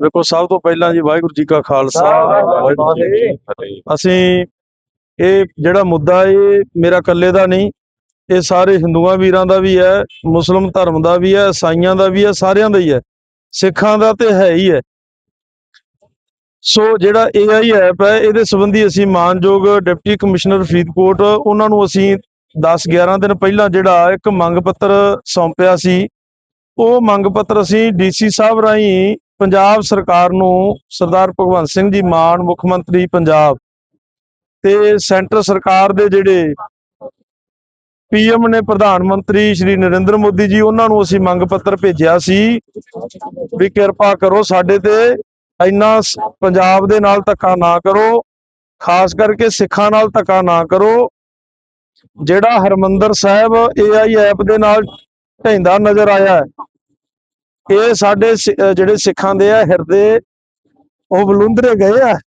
ਵੇਖੋ ਸਭ ਤੋਂ ਪਹਿਲਾਂ ਜੀ ਵਾਹਿਗੁਰੂ ਜੀ ਕਾ ਖਾਲਸਾ ਵਾਹਿਗੁਰੂ ਜੀ ਕੀ ਫਤਿਹ। ਅਸੀਂ ਇਹ ਜਿਹੜਾ ਮੁੱਦਾ ਇਹ ਮੇਰਾ ਇਕੱਲੇ ਦਾ ਨਹੀਂ ਇਹ ਸਾਰੇ ਹਿੰਦੂਆਂ ਵੀਰਾਂ ਦਾ ਵੀ ਹੈ ਮੁਸਲਮ ਧਰਮ ਦਾ ਵੀ ਹੈ ਈਸਾਈਆਂ ਦਾ ਵੀ ਹੈ ਸਾਰਿਆਂ ਦਾ ਹੀ ਹੈ। ਸਿੱਖਾਂ ਦਾ ਤੇ ਹੈ ਹੀ ਹੈ। ਸੋ ਜਿਹੜਾ AI ਐਪ ਹੈ ਇਹਦੇ ਸੰਬੰਧੀ ਅਸੀਂ ਮਾਨਯੋਗ ਡਿਪਟੀ ਕਮਿਸ਼ਨਰ ਫਰੀਦਕੋਟ ਉਹਨਾਂ ਨੂੰ ਅਸੀਂ 10 11 ਦਿਨ ਪਹਿਲਾਂ ਜਿਹੜਾ ਇੱਕ ਮੰਗ ਪੱਤਰ ਸੌਂਪਿਆ ਸੀ ਉਹ ਮੰਗ ਪੱਤਰ ਅਸੀਂ ਡੀਸੀ ਸਾਹਿਬ ਰਾਹੀਂ ਪੰਜਾਬ ਸਰਕਾਰ ਨੂੰ ਸਰਦਾਰ ਭਗਵੰਤ ਸਿੰਘ ਜੀ ਮਾਨ, ਮੁੱਖ ਮੰਤਰੀ ਪੰਜਾਬ ਤੇ ਸੈਂਟਰ ਸਰਕਾਰ ਦੇ ਜਿਹੜੇ ਪੀਐਮ ਨੇ ਪ੍ਰਧਾਨ ਮੰਤਰੀ ਸ਼੍ਰੀ ਨਰਿੰਦਰ ਮੋਦੀ ਜੀ, ਉਹਨਾਂ ਨੂੰ ਅਸੀਂ ਮੰਗ ਪੱਤਰ ਭੇਜਿਆ ਸੀ ਵੀ ਕਿਰਪਾ ਕਰੋ ਸਾਡੇ ਤੇ, ਇੰਨਾ ਪੰਜਾਬ ਦੇ ਨਾਲ ਧੱਕਾ ਨਾ ਕਰੋ, ਖਾਸ ਕਰਕੇ ਸਿੱਖਾਂ ਨਾਲ ਧੱਕਾ ਨਾ ਕਰੋ, ਜਿਹੜਾ ਹਰਮੰਦਰ ਸਾਹਿਬ AI ਐਪ ਦੇ ਨਾਲ ਢਹਿੰਦਾ ਨਜ਼ਰ ਆਇਆ ਇਹ ਸਾਡੇ ਸਿ- ਜਿਹੜੇ ਸਿੱਖਾਂ ਦੇ ਆ ਹਿਰਦੇ, ਉਹ ਬਲੁੰਦਰੇ ਗਏ ਆ।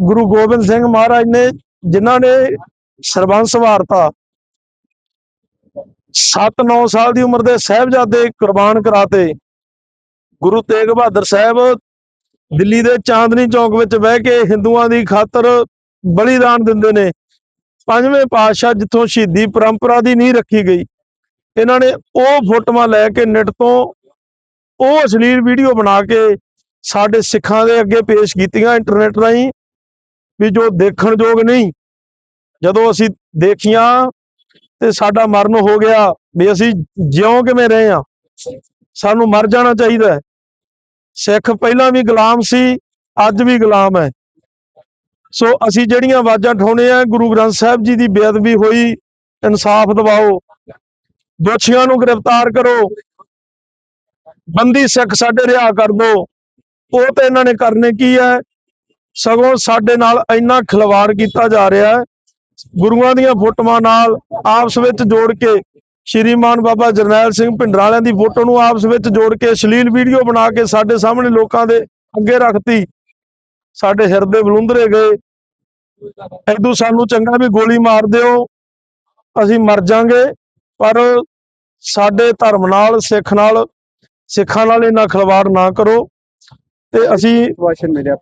ਗੁਰੂ ਗੋਬਿੰਦ ਸਿੰਘ ਮਹਾਰਾਜ ਨੇ, ਜਿਨ੍ਹਾਂ ਨੇ ਸਰਬੰਸ ਵਾਰਤਾ 7-9 ਸਾਲ ਦੀ ਉਮਰ ਦੇ ਸਾਹਿਬਜ਼ਾਦੇ ਕੁਰਬਾਨ ਕਰਾਤੇ। ਗੁਰੂ ਤੇਗ ਬਹਾਦਰ ਸਾਹਿਬ ਦਿੱਲੀ ਦੇ ਚਾਂਦਨੀ ਚੌਕ ਵਿੱਚ ਬਹਿ ਕੇ ਹਿੰਦੂਆਂ ਦੀ ਖਾਤਰ ਬਲੀਦਾਨ ਦਿੰਦੇ ਨੇ। ਪੰਜਵੇਂ ਪਾਤਸ਼ਾਹ ਜਿੱਥੋਂ ਸ਼ਹੀਦੀ ਪਰੰਪਰਾ ਦੀ ਨਹੀਂ ਰੱਖੀ ਗਈ। ਇਹਨਾਂ ਨੇ ਉਹ ਫੋਟੋਆਂ ਲੈ ਕੇ ਨਿੱਟ ਤੋਂ ਉਹ ਅਸ਼ਲੀਲ ਵੀਡੀਓ ਬਣਾ ਕੇ ਸਾਡੇ ਸਿੱਖਾਂ ਦੇ ਅੱਗੇ ਪੇਸ਼ ਕੀਤੀਆਂ ਇੰਟਰਨੈਟ ਰਾਹੀਂ ਵੀ ਜੋ ਦੇਖਣ ਯੋਗ ਨਹੀਂ। ਜਦੋਂ ਅਸੀਂ ਦੇਖੀਆਂ ਤੇ ਸਾਡਾ ਮਰਨ ਹੋ ਗਿਆ ਵੀ ਅਸੀਂ ਜਿਉਂ ਕਿਵੇਂ ਰਹੇ ਆ ਸਾਨੂੰ ਮਰ ਜਾਣਾ ਚਾਹੀਦਾ ਸਿੱਖ ਪਹਿਲਾਂ ਵੀ ਗੁਲਾਮ ਸੀ, ਅੱਜ ਵੀ ਗੁਲਾਮ ਹੈ। ਸੋ ਅਸੀਂ ਜਿਹੜੀਆਂ ਆਵਾਜ਼ਾਂ ਠਾਉਣੇ ਆ ਗੁਰੂ ਗ੍ਰੰਥ ਸਾਹਿਬ ਜੀ ਦੀ ਬੇਅਦਬੀ ਹੋਈ, ਇਨਸਾਫ ਦਿਵਾਓ, ਦੋਸ਼ੀਆਂ ਨੂੰ ਗ੍ਰਿਫਤਾਰ ਕਰੋ ਬੰਦੀ ਸਿੱਖ ਸਾਡੇ ਰਿਹਾ ਕਰ ਦੋ। ਉਹ ਤੇ ਇਹਨਾਂ ਨੇ ਕਰਨੇ ਕੀ ਹੈ ਸਗੋਂ ਸਾਡੇ ਨਾਲ ਇੰਨਾ ਖਿਲਵਾੜ ਕੀਤਾ ਜਾ ਰਿਹਾ ਹੈ। ਗੁਰੂਆਂ ਦੀਆਂ ਫੋਟੋਆਂ ਨਾਲ ਆਪਸ ਵਿੱਚ ਜੋੜ ਕੇ ਸ਼੍ਰੀਮਾਨ ਬਾਬਾ ਜਰਨੈਲ ਸਿੰਘ ਭਿੰਡਰਾਲਿਆਂ ਦੀ ਫੋਟੋ ਨੂੰ ਆਪਸ ਵਿੱਚ ਜੋੜ ਕੇ ਅਸ਼ਲੀਲ ਵੀਡੀਓ ਬਣਾ ਕੇ ਸਾਡੇ ਸਾਹਮਣੇ ਲੋਕਾਂ ਦੇ ਅੱਗੇ ਰੱਖਤੀ। ਸਾਡੇ ਹਿਰਦੇ ਬਲੁੰਦਰੇ ਗਏ। ਐਦੂ ਸਾਨੂੰ ਚੰਗਾ ਵੀ ਗੋਲੀ ਮਾਰ ਦਿਓ। ਅਸੀਂ ਮਰ ਜਾਾਂਗੇ। ਪਰ ਸਾਡੇ ਧਰਮ ਨਾਲ, ਸਿੱਖ ਨਾਲ ਸਿੱਖਾਂ ਨਾਲ ਇਹਨਾਂ ਖਿਲਵਾੜ ਨਾ ਕਰੋ ਤੇ ਅਸੀਂ ਵਾਸ਼ਨ ਮਿਲਿਆ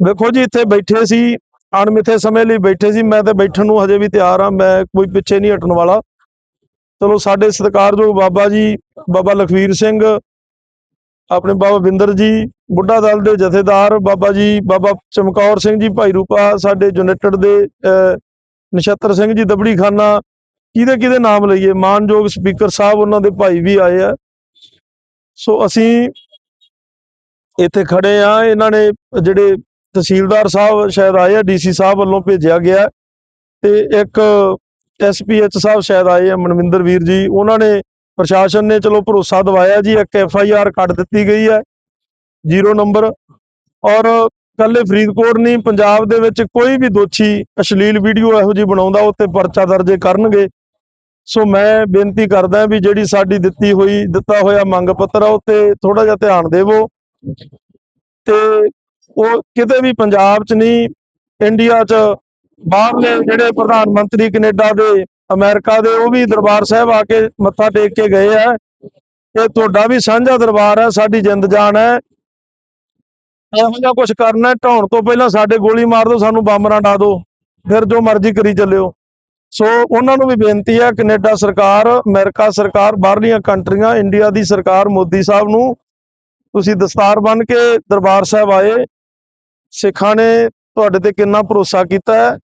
ਵੇਖੋ ਜੀ ਇੱਥੇ ਬੈਠੇ ਸੀ ਅਣਮਿੱਥੇ ਸਮੇਂ ਲਈ ਬੈਠੇ ਸੀ ਮੈਂ ਤੇ ਬੈਠਣ ਨੂੰ ਹਜੇ ਵੀ ਤਿਆਰ ਆ ਮੈਂ ਕੋਈ ਪਿੱਛੇ ਨਹੀਂ ਹਟਣ ਵਾਲਾ। ਚਲੋ ਸਾਡੇ ਸਤਿਕਾਰਯੋਗ ਬਾਬਾ ਜੀ ਬਾਬਾ ਲਖਵੀਰ ਸਿੰਘ ਆਪਣੇ ਬਾਬਾ ਵਿੰਦਰ ਜੀ ਬੁੱਢਾ ਦਲ ਦੇ ਜਥੇਦਾਰ ਬਾਬਾ ਜੀ ਬਾਬਾ ਚਮਕੌਰ ਸਿੰਘ ਜੀ ਭਾਈ ਰੂਪਾ ਸਾਡੇ ਯੂਨਾਈਟਿਡ ਦੇ ਨਛੱਤਰ ਸਿੰਘ ਜੀ ਦਬੜੀ ਖਾਨਾ ਕਿਹਦੇ ਕਿਹਦੇ ਨਾਮ ਲਈਏ? ਮਾਨਯੋਗ ਸਪੀਕਰ ਸਾਹਿਬ, ਉਹਨਾਂ ਦੇ ਭਾਈ ਵੀ ਆਏ ਆ। ਸੋ ਅਸੀਂ ਇੱਥੇ ਖੜੇ ਆ ਇਹਨਾਂ ਨੇ ਜਿਹੜੇ ਤਹਿਸੀਲਦਾਰ ਸਾਹਿਬ ਸ਼ਾਇਦ ਆਏ ਆ ਡੀਸੀ ਸਾਹਿਬ ਵੱਲੋਂ ਭੇਜਿਆ ਗਿਆ ਤੇ ਇੱਕ ਐਸਪੀਐਚ ਸਾਹਿਬ ਸ਼ਾਇਦ ਆਏ ਆ, ਮਨਵਿੰਦਰ ਵੀਰ ਜੀ। ਉਹਨਾਂ ਨੇ ਪ੍ਰਸ਼ਾਸਨ ਨੇ ਚਲੋ ਭਰੋਸਾ ਦਵਾਇਆ ਜੀ, ਇੱਕ ਐਫ ਆਈ ਆਰ ਕੱਢ ਦਿੱਤੀ ਗਈ ਹੈ, ਜ਼ੀਰੋ ਨੰਬਰ। ਔਰ ਕੱਲੇ ਫਰੀਦਕੋਟ ਨਹੀਂ, ਪੰਜਾਬ ਦੇ ਵਿੱਚ ਕੋਈ ਵੀ ਦੋਸ਼ੀ ਅਸ਼ਲੀਲ ਵੀਡੀਓ ਇਹੋ ਜਿਹੀ ਬਣਾਉਂਦਾ ਉੱਤੇ ਪਰਚਾ ਦਰਜ ਕਰਨਗੇ। ਸੋ ਮੈਂ ਬੇਨਤੀ ਕਰਦਾ ਵੀ ਜਿਹੜੀ ਸਾਡੀ ਦਿੱਤੀ ਹੋਈ ਦਿੱਤਾ ਹੋਇਆ ਮੰਗ ਪੱਤਰ ਆ ਉੱਤੇ ਥੋੜਾ ਜਿਹਾ ਧਿਆਨ ਦੇਵੋ। ਤੇ ਉਹ ਕਿਤੇ ਵੀ ਪੰਜਾਬ 'ਚ ਨਹੀਂ ਇੰਡੀਆ 'ਚ ਬਾਹਰਲੇ ਜਿਹੜੇ ਪ੍ਰਧਾਨ ਮੰਤਰੀ ਕੈਨੇਡਾ ਦੇ ਅਮਰੀਕਾ ਦੇ ਉਹ ਵੀ ਦਰਬਾਰ ਸਾਹਿਬ ਆ ਕੇ ਮੱਥਾ ਟੇਕ ਕੇ ਗਏ ਆ। ਇਹ ਤੁਹਾਡਾ ਵੀ ਸਾਂਝਾ ਦਰਬਾਰ ਹੈ ਸਾਡੀ ਜਿੰਦ ਜਾਨ ਹੈ। ਇਹੋ ਜਿਹਾ ਕੁਝ ਕਰਨਾ ਹੈ, ਢਾਉਣ ਤੋਂ ਪਹਿਲਾਂ ਸਾਡੇ ਗੋਲੀ ਮਾਰ ਦਿਓ ਸਾਨੂੰ ਬੰਬ ਨਾ ਡਾ ਦਿਓ। ਫਿਰ ਜੋ ਮਰਜ਼ੀ ਕਰੀ ਚੱਲਿਓ। ਸੋ ਉਹਨਾਂ ਨੂੰ ਵੀ ਬੇਨਤੀ ਹੈ ਕੈਨੇਡਾ ਸਰਕਾਰ, ਅਮਰੀਕਾ ਸਰਕਾਰ, ਬਾਹਰਲੀਆਂ ਕੰਟਰੀਆਂ, ਇੰਡੀਆ ਦੀ ਸਰਕਾਰ ਮੋਦੀ ਸਾਹਿਬ ਨੂੰ ਤੁਸੀਂ ਦਸਤਾਰ ਬੰਨ ਕੇ ਦਰਬਾਰ ਸਾਹਿਬ ਆਏ। ਸਿੱਖਾਂ ਨੇ ਤੁਹਾਡੇ ਤੇ ਕਿੰਨਾ ਭਰੋਸਾ ਕੀਤਾ ਹੈ।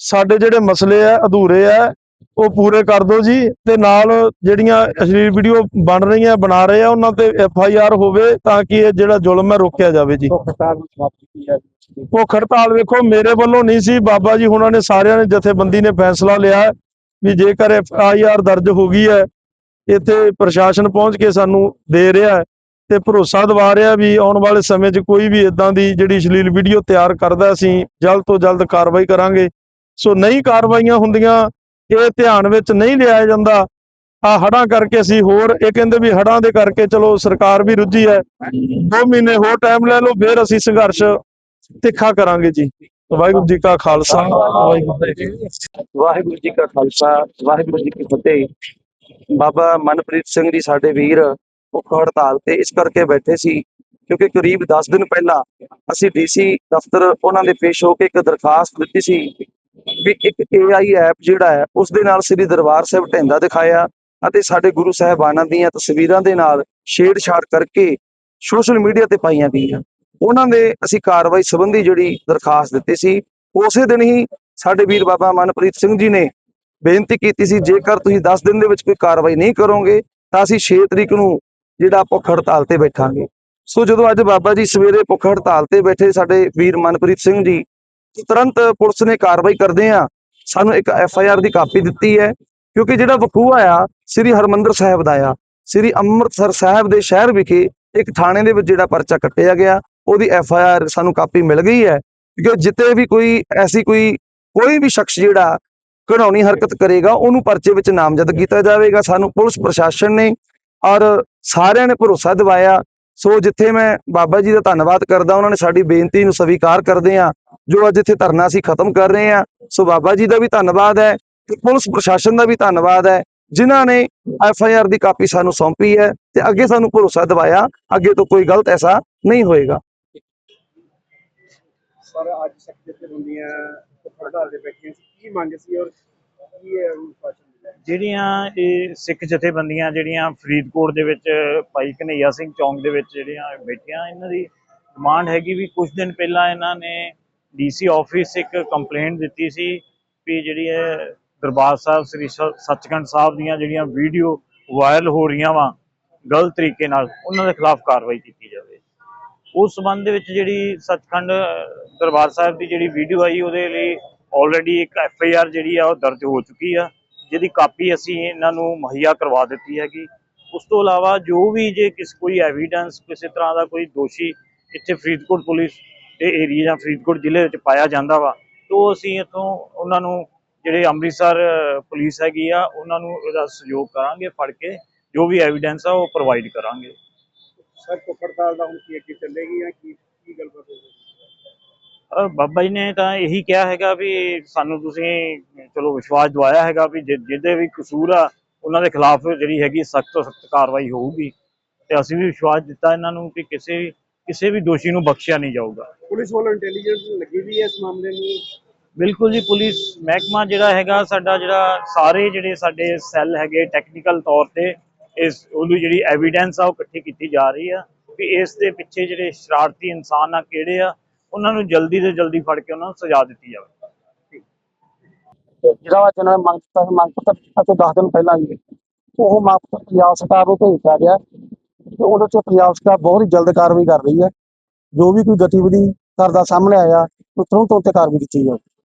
ਸਾਡੇ ਜਿਹੜੇ ਮਸਲੇ ਆ, ਅਧੂਰੇ ਆ ਉਹ ਪੂਰੇ ਕਰ ਦਿਓ ਜੀ ਤੇ ਨਾਲ ਜਿਹੜੀਆਂ ਅਸ਼ਲੀਲ ਵੀਡੀਓ ਬਣ ਰਹੀਆਂ ਬਣਾ ਰਹੇ ਆ ਉਹਨਾਂ ਤੇ ਐਫ ਆਈ ਆਰ ਹੋਵੇ ਤਾਂ ਕਿ ਇਹ ਜਿਹੜਾ ਜ਼ੁਲਮ ਹੈ ਰੋਕਿਆ ਜਾਵੇ ਜੀ। ਭੁੱਖ ਹੜਤਾਲ ਵੇਖੋ ਮੇਰੇ ਵੱਲੋਂ ਨਹੀਂ ਸੀ ਬਾਬਾ ਜੀ ਹੁਣਾਂ ਨੇ ਸਾਰਿਆਂ ਨੇ ਜਥੇਬੰਦੀ ਨੇ ਫੈਸਲਾ ਲਿਆ ਵੀ ਜੇਕਰ ਐਫ ਆਈ ਆਰ ਦਰਜ ਹੋ ਗਈ ਹੈ ਇੱਥੇ ਪ੍ਰਸ਼ਾਸਨ ਪਹੁੰਚ ਕੇ ਸਾਨੂੰ ਦੇ ਰਿਹਾ ਤੇ ਭਰੋਸਾ ਦਿਵਾ ਰਿਹਾ ਵੀ ਆਉਣ ਵਾਲੇ ਸਮੇਂ 'ਚ ਕੋਈ ਵੀ ਇਦਾਂ ਦੀ ਜਿਹੜੀ ਅਸ਼ਲੀਲ ਵੀਡੀਓ ਤਿਆਰ ਕਰਦਾ ਅਸੀਂ ਜਲਦ ਤੋਂ ਜਲਦ ਕਾਰਵਾਈ ਕਰਾਂਗੇ। ਸੋ ਨਹੀਂ ਕਾਰਵਾਈਆਂ ਹੁੰਦੀਆਂ ਇਹ ਧਿਆਨ ਵਿੱਚ ਨਹੀਂ ਲਿਆ ਜਾਂਦਾ। ਆ ਹੜਾਂ ਕਰਕੇ ਅਸੀਂ ਹੋਰ, ਇਹ ਕਹਿੰਦੇ ਵੀ ਹੜਾਂ ਦੇ ਕਰਕੇ ਚਲੋ ਸਰਕਾਰ ਵੀ ਰੁੱਝੀ ਹੈ। 2 ਮਹੀਨੇ ਹੋਰ ਟਾਈਮ ਲੈ ਲਓ, ਫਿਰ ਅਸੀਂ ਸੰਘਰਸ਼ ਤਿੱਖਾ ਕਰਾਂਗੇ ਜੀ। ਵਾਹਿਗੁਰੂ ਜੀ ਕਾ ਖਾਲਸਾ, ਵਾਹਿਗੁਰੂ ਜੀ ਵਾਹਿਗੁਰੂ ਜੀ ਕਾ ਖਾਲਸਾ, ਵਾਹਿਗੁਰੂ ਜੀ ਕੀ ਫਤਿਹ। ਬਾਬਾ ਮਨਪ੍ਰੀਤ ਸਿੰਘ ਜੀ ਸਾਡੇ ਵੀਰ, ਭੁੱਖ ਹੜਤਾਲ ਤੇ ਇਸ ਕਰਕੇ ਬੈਠੇ ਸੀ, ਕਿਉਂਕਿ ਕਰੀਬ 10 ਦਿਨ ਪਹਿਲਾਂ ਅਸੀਂ ਡੀਸੀ ਦਫ਼ਤਰ ਉਹਨਾਂ ਦੇ ਪੇਸ਼ ਹੋ ਕੇ ਇੱਕ ਦਰਖਾਸਤ ਦਿੱਤੀ ਸੀ ਵੀ ਇੱਕ AI ਐਪ ਜਿਹੜਾ ਹੈ ਉਸ ਦੇ ਨਾਲ ਸ੍ਰੀ ਦਰਬਾਰ ਸਾਹਿਬ ਢੈਂਦਾ ਦਿਖਾਇਆ ਅਤੇ ਸਾਡੇ ਗੁਰੂ ਸਾਹਿਬਾਨਾਂ ਦੀਆਂ ਤਸਵੀਰਾਂ ਦੇ ਨਾਲ ਛੇੜਛਾੜ ਕਰਕੇ ਸੋਸ਼ਲ ਮੀਡੀਆ ਤੇ ਪਾਈਆਂ ਗਈਆਂ। ਉਹਨਾਂ ਦੇ ਅਸੀਂ ਕਾਰਵਾਈ ਸੰਬੰਧੀ ਜਿਹੜੀ ਦਰਖਾਸਤ ਦਿੱਤੀ ਸੀ, ਉਸੇ ਦਿਨ ਹੀ ਸਾਡੇ ਵੀਰ ਬਾਬਾ ਮਨਪ੍ਰੀਤ ਸਿੰਘ ਜੀ ਨੇ ਬੇਨਤੀ ਕੀਤੀ ਸੀ, ਜੇਕਰ ਤੁਸੀਂ 10 ਦਿਨ ਦੇ ਵਿੱਚ ਕੋਈ ਕਾਰਵਾਈ ਨਹੀਂ ਕਰੋਗੇ, ਤਾਂ ਅਸੀਂ 6 ਤਰੀਕ ਨੂੰ ਜਿਹੜਾ ਭੁੱਖ ਹੜਤਾਲ ਤੇ ਬੈਠਾਂਗੇ। ਸੋ ਜਦੋਂ ਅੱਜ ਬਾਬਾ ਜੀ ਸਵੇਰੇ ਭੁੱਖ ਹੜਤਾਲ ਤੇ ਬੈਠੇ ਸਾਡੇ ਵੀਰ ਮਨਪ੍ਰੀਤ ਸਿੰਘ ਜੀ ਤੁਰੰਤ ਪੁਲਿਸ ਨੇ ਕਾਰਵਾਈ ਕਰਦੇ ਆ ਸਾਨੂੰ ਇੱਕ ਐਫ ਆਈ ਆਰ ਦੀ ਕਾਪੀ ਦਿੱਤੀ ਹੈ, ਕਿਉਂਕਿ ਜਿਹੜਾ ਵਕੂਆ ਆ, ਸ੍ਰੀ ਹਰਮੰਦਰ ਸਾਹਿਬ ਦਾ ਆ। ਸ੍ਰੀ ਅੰਮ੍ਰਿਤਸਰ ਸਾਹਿਬ ਦੇ ਸ਼ਹਿਰ ਵਿਖੇ ਇੱਕ ਥਾਣੇ ਦੇ ਵਿੱਚ ਜਿਹੜਾ ਪਰਚਾ ਕੱਟਿਆ ਗਿਆ, ਉਹਦੀ ਐਫ ਆਈ ਆਰ ਸਾਨੂੰ ਕਾਪੀ ਮਿਲ ਗਈ ਹੈ, ਕਿਉਂਕਿ ਜਿੱਤੇ ਵੀ ਕੋਈ, ਐਸੀ ਕੋਈ ਕੋਈ ਵੀ ਸ਼ਖਸ ਜਿਹੜਾ ਘਣਾਉਣੀ ਹਰਕਤ ਕਰੇਗਾ, ਉਹਨੂੰ ਪਰਚੇ ਵਿੱਚ ਨਾਮਜ਼ਦ ਕੀਤਾ ਜਾਵੇਗਾ। ਸਾਨੂੰ ਪੁਲਿਸ ਪ੍ਰਸ਼ਾਸਨ ਨੇ ਔਰ ਸਾਰਿਆਂ ਨੇ ਭਰੋਸਾ ਦਿਵਾਇਆ ਸੋ ਜਿੱਥੇ ਮੈਂ ਬਾਬਾ ਜੀ ਦਾ ਧੰਨਵਾਦ ਕਰਦਾ, ਉਹਨਾਂ ਨੇ ਸਾਡੀ ਬੇਨਤੀ ਨੂੰ ਸਵੀਕਾਰ ਕਰਦੇ ਆ ਜੋ ਅੱਜ ਇੱਥੇ ਧਰਨਾ ਅਸੀਂ ਖਤਮ ਕਰ ਰਹੇ ਆ ਸੋ ਬਾਬਾ ਜੀ ਦਾ ਵੀ ਧੰਨਵਾਦ ਹੈ ਤੇ ਪੁਲਿਸ ਪ੍ਰਸ਼ਾਸਨ ਦਾ ਵੀ ਧੰਨਵਾਦ ਹੈ, ਜਿਨ੍ਹਾਂ ਨੇ ਐਫ ਆਈ ਆਰ ਦੀ ਕਾਪੀ ਸਾਨੂੰ ਸੌਂਪੀ ਹੈ ਤੇ ਅੱਗੇ ਸਾਨੂੰ ਭਰੋਸਾ ਦਿਵਾਇਆ, ਅੱਗੇ ਤੋਂ ਕੋਈ ਗਲਤ ਐਸਾ ਨਹੀਂ ਹੋਏਗਾ। ਸਰ, ਅੱਜ ਸ਼ਕਤੀ ਤੇ ਹੁੰਦੀਆਂ ਦੇ ਬੈਠੀਆਂ ਕੀ ਮੰਗ ਸੀ ਔਰ ਕੀ ਹੈ ਜਿਹੜੀਆਂ ਇਹ ਸਿੱਖ ਜਥੇਬੰਦੀਆਂ ਜਿਹੜੀਆਂ ਫਰੀਦਕੋਟ ਦੇ ਵਿੱਚ, ਭਾਈ ਕਨਈਆ ਸਿੰਘ ਚੌਂਕ ਦੇ ਵਿੱਚ ਜਿਹੜੀਆਂ ਬੈਠੀਆਂ, ਇਹਨਾਂ ਦੀ ਡਿਮਾਂਡ ਹੈਗੀ ਵੀ ਕੁਝ ਦਿਨ ਪਹਿਲਾਂ ਇਹਨਾਂ ਨੇ ਡੀਸੀ ਆਫਿਸ ਇੱਕ ਕੰਪਲੇਂਟ ਦਿੱਤੀ ਸੀ ਵੀ ਜਿਹੜੀ ਹੈ ਦਰਬਾਰ ਸਾਹਿਬ, ਸ੍ਰੀ ਸ- ਸੱਚਖੰਡ ਸਾਹਿਬ ਦੀਆਂ ਜਿਹੜੀਆਂ ਵੀਡੀਓ ਵਾਇਰਲ ਹੋ ਰਹੀਆਂ ਵਾ, ਗਲਤ ਤਰੀਕੇ ਨਾਲ, ਉਹਨਾਂ ਦੇ ਖਿਲਾਫ ਕਾਰਵਾਈ ਕੀਤੀ ਜਾਵੇ। ਉਸ ਸੰਬੰਧ ਦੇ ਵਿੱਚ ਜਿਹੜੀ ਸੱਚਖੰਡ ਦਰਬਾਰ ਸਾਹਿਬ ਦੀ ਜਿਹੜੀ ਵੀਡੀਓ ਆਈ, ਉਹਦੇ ਲਈ ਆਲਰੇਡੀ ਇੱਕ ਐਫ ਆਈ ਆਰ ਜਿਹੜੀ ਆ, ਉਹ ਦਰਜ ਹੋ ਚੁੱਕੀ ਆ। ਜਿਹਦੀ ਕਾਪੀ ਅਸੀਂ ਇਹਨਾਂ ਨੂੰ ਮੁਹੱਈਆ ਕਰਵਾ ਦਿੱਤੀ ਹੈਗੀ। ਉਸ ਤੋਂ ਇਲਾਵਾ ਜੋ ਵੀ ਜੇ ਕਿਸ ਕੋਈ ਐਵੀਡੈਂਸ ਕਿਸੇ ਤਰ੍ਹਾਂ ਦਾ ਕੋਈ ਦੋਸ਼ੀ ਇੱਥੇ ਫਰੀਦਕੋਟ ਪੁਲਿਸ ਦੇ ਏਰੀਆ ਜਾਂ ਫਰੀਦਕੋਟ ਜ਼ਿਲ੍ਹੇ ਵਿੱਚ ਪਾਇਆ ਜਾਂਦਾ ਵਾ, ਤਾਂ ਅਸੀਂ ਇੱਥੋਂ ਉਹਨਾਂ ਨੂੰ ਜਿਹੜੇ ਅੰਮ੍ਰਿਤਸਰ ਪੁਲਿਸ ਹੈਗੀ ਆ, ਉਹਨਾਂ ਨੂੰ ਇਹਦਾ ਸਹਿਯੋਗ ਕਰਾਂਗੇ, ਫੜ ਕੇ ਜੋ ਵੀ ਐਵੀਡੈਂਸ ਆ ਉਹ ਪ੍ਰੋਵਾਈਡ ਕਰਾਂਗੇ। ਸਰ ਭੁੱਖ ਦਾ ਹੁਣ ਕੀ ਅੱਗੇ ਚੱਲੇਗੀ ਜਾਂ ਕੀ ਕੀ ਗੱਲਬਾਤ ਹੋਵੇਗੀ? ਬਾਬਾ ਜੀ ਨੇ ਤਾਂ ਇਹੀ ਕਿਹਾ ਹੈਗਾ ਵੀ ਸਾਨੂੰ ਤੁਸੀਂ ਚਲੋ ਵਿਸ਼ਵਾਸ ਦਵਾਇਆ ਹੈਗਾ ਵੀ ਜਿਹਦੇ ਵੀ ਕਸੂਰ ਆ ਉਹਨਾਂ ਦੇ ਖਿਲਾਫ ਜਿਹੜੀ ਹੈਗੀ ਸਖਤ ਤੋਂ ਸਖਤ ਕਾਰਵਾਈ ਹੋਊਗੀ। ਤੇ ਅਸੀਂ ਵੀ ਵਿਸ਼ਵਾਸ ਦਿੱਤਾ ਇਹਨਾਂ ਨੂੰ ਕਿ ਕਿਸੇ ਵੀ ਕਿਸੇ ਵੀ ਦੋਸ਼ੀ ਨੂੰ ਬਖਸ਼ਿਆ ਨਹੀਂ ਜਾਊਗਾ। ਪੁਲਿਸ ਵੱਲੋਂ ਇੰਟੈਲੀਜੈਂਸ ਲੱਗੀ ਵੀ ਹੈ ਇਸ ਮਾਮਲੇ ਨੂੰ? ਬਿਲਕੁਲ ਜੀ ਪੁਲਿਸ ਮਹਿਕਮਾ ਜਿਹੜਾ ਹੈਗਾ ਸਾਡਾ ਜਿਹੜਾ ਸਾਰੇ ਜਿਹੜੇ ਸਾਡੇ ਸੈੱਲ ਹੈਗੇ ਟੈਕਨੀਕਲ ਤੌਰ ਤੇ ਇਸ ਉਹਦੀ ਜਿਹੜੀ ਐਵੀਡੈਂਸ ਆ ਉਹ ਇਕੱਠੀ ਕੀਤੀ ਜਾ ਰਹੀ ਆ। ਵੀ ਇਸ ਦੇ ਪਿੱਛੇ ਜਿਹੜੇ ਸ਼ਰਾਰਤੀ ਇਨਸਾਨ ਆ ਕਿਹੜੇ ਆ ਉਹਨਾਂ ਨੂੰ ਜਲਦੀ ਤੋਂ ਜਲਦੀ ਫੜ ਕੇ ਉਹਨਾਂ ਨੂੰ ਸਜ਼ਾ ਦਿੱਤੀ ਜਾਵੇ। ਜਿਹੜਾ ਅੱਜ ਉਹਨਾਂ ਨੇ ਮੰਗ ਕੀਤਾ ਮੰਗ ਪੱਤਰ ਅਤੇ 10 ਦਿਨ ਪਹਿਲਾਂ ਹੀ ਉਹ ਮੰਗ ਪੱਤਰ ਪੰਜਾਬ ਸਰਕਾਰ ਨੂੰ ਭੇਜ ਦਿੱਤਾ ਗਿਆ ਤੇ ਉਹਦੇ ਚ ਪੰਜਾਬ ਸਰਕਾਰ ਬਹੁਤ ਹੀ ਜਲਦ ਕਾਰਵਾਈ ਕਰ ਰਹੀ ਹੈ। ਜੋ ਵੀ ਕੋਈ ਗਤੀਵਿਧੀ ਕਰਦਾ ਸਾਹਮਣੇ ਆਇਆ ਉਹ ਤੁਰੰਤ ਕਾਰਵਾਈ ਕੀਤੀ ਜਾਵੇ